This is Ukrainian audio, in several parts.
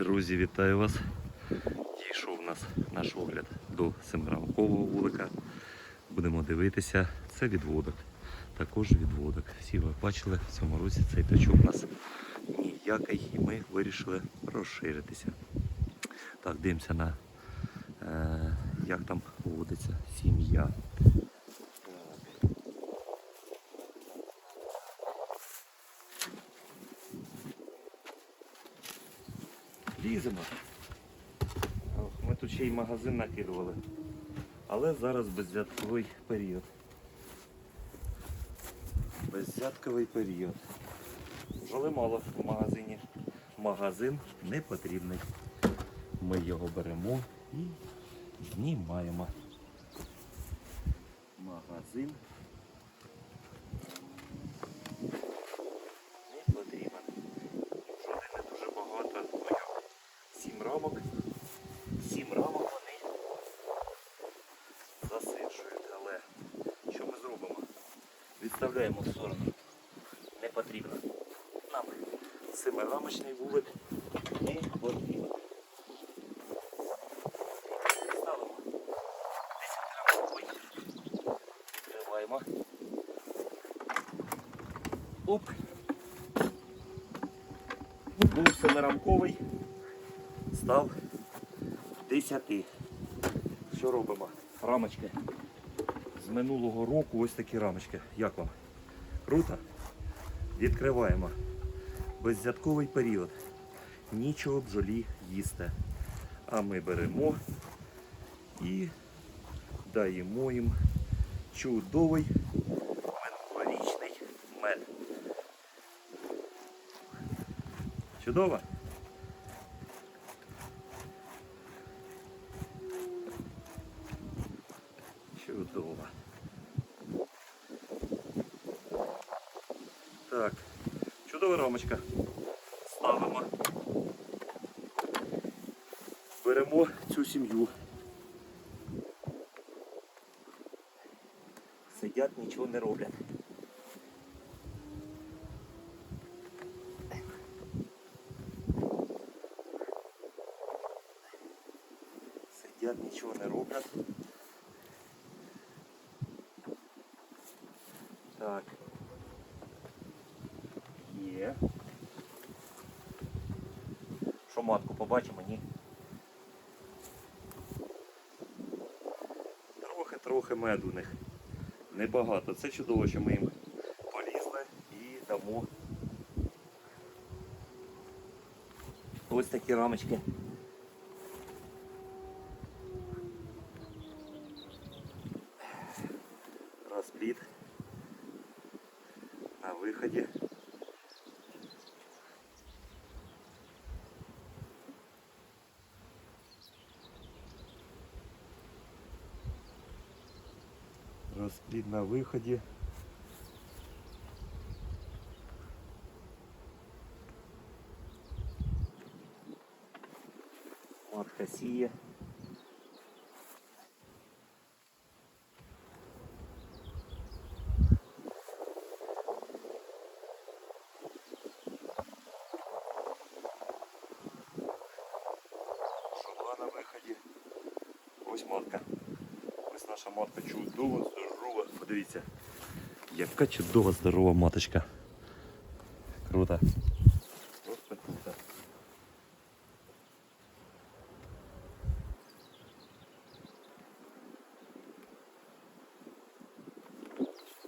Друзі, вітаю вас. Дійшов у нас наш огляд до семирамкового вулика. Будемо дивитися. Це відводок. Також відводок. Всі ви бачили, в цьому році цей тачок у нас ніякий, і ми вирішили розширитися. Так, дивимося на е, як там поводиться сім'я. Ліземо. Ми тут ще й магазин накидували. Але зараз беззятковий період. Беззятковий період. Жоли мало в магазині. Магазин не потрібний. Ми його беремо і знімаємо. Магазин не потрібен. Жоли не дуже багато. Ну, як? Сім рамок. Сім рамок вони засиджують. Але що ми зробимо? Відставляємо в сторону. Не потрібно. Нам семирамочний вулик не потрібен. Ставимо 10 грамовий. Відкриваємо. Оп. Був семирамковий. Став 10. Що робимо? Рамочки. З минулого року ось такі рамочки. Як вам? Круто? Відкриваємо. Беззятковий період. Нічого бджолі їсти. А ми беремо і даємо їм чудовий минулорічний мед. Чудово. Так, чудова рамочка. Ставимо. Беремо цю сім'ю. Сидять, нічого не роблять. Сидять, нічого не роблять. Так. Є. Що матку побачимо, ні? Трохи-трохи меду у них. Небагато. Це чудово, що ми їм полізли і дамо. Ось такі рамочки. Розпліт на виході. Розплід на виході. Матка сіє. Шула на виході. Ось матка. Ось наша матка чудова, Здорова. Подивіться, яка чудова, здорова маточка. Круто. Просто круто.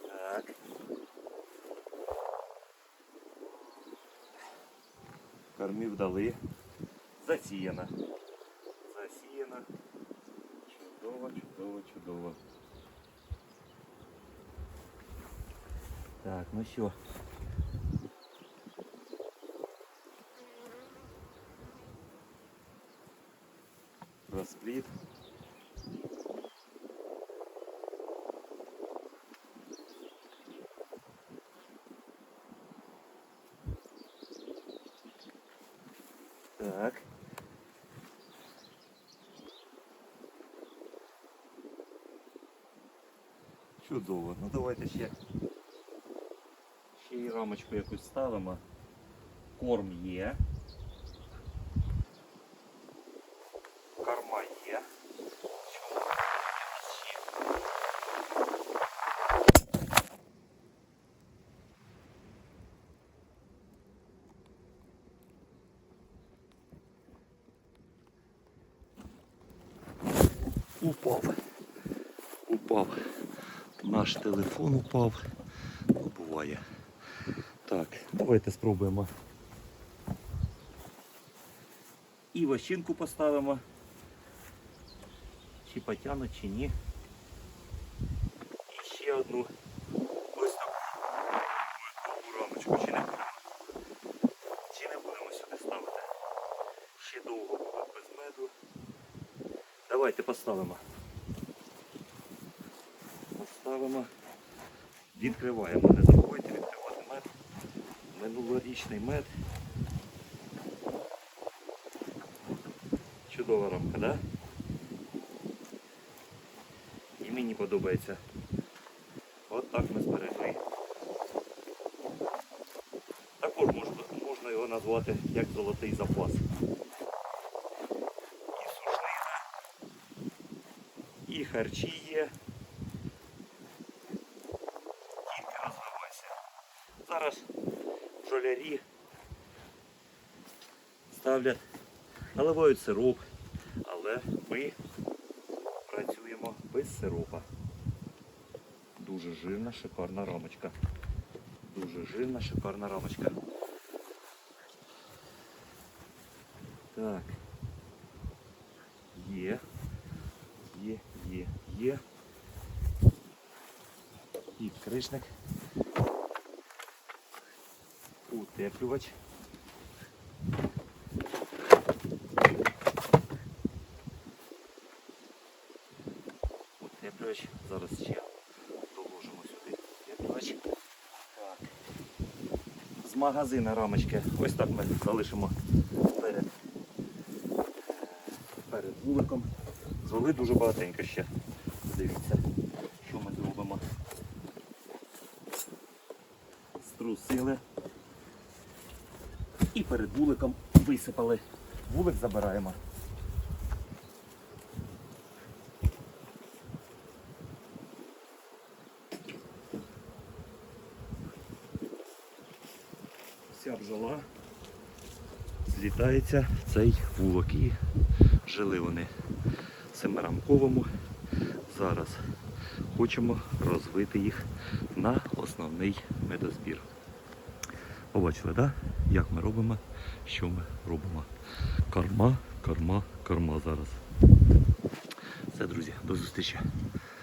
Так. Кормів дали. Засіяна. Засіяна. Чудово, чудово, чудово. Так, ну що. Розпліт. Так. Чудово. Ну давайте ще. рамочку якусь ставимо. Корм є. Корма є. Упав, упав. Наш телефон упав, буває. Так, давайте спробуємо. І вощинку поставимо. Чи потягнуть, чи ні. І ще одну. Ось таку рамочку чи не будемо. Чи не будемо сюди ставити. Ще довго буде без меду. Давайте поставимо. Поставимо. Відкриваємо. Не забувайте відкривати. Минулорічний мед. Чудова рамка, да? І мені подобається. От так ми зберегли. Також можна, можна його назвати як золотий запас. І сушнина, і харчі є. Зараз жолярі ставлять, наливають сироп, але ми працюємо без сиропа. Дуже жирна, шикарна рамочка. Дуже жирна, шикарна рамочка. Так. Є. Є, є, є. Підкришник. Утеплювач. Утеплювач. Зараз ще доложимо сюди утеплювач. Так. З магазина рамочки. Ось так ми залишимо перед, перед вуликом. Звели дуже багатенько ще. Дивіться, що ми зробимо. Струсили. І перед вуликом висипали. Вулик забираємо. Вся бджола злітається в цей вулок. І жили вони в семирамковому. Зараз хочемо розвити їх на основний медозбір. Побачили, да? як ми робимо, що ми робимо. Корма, корма, корма зараз. Все, друзі, до зустрічі.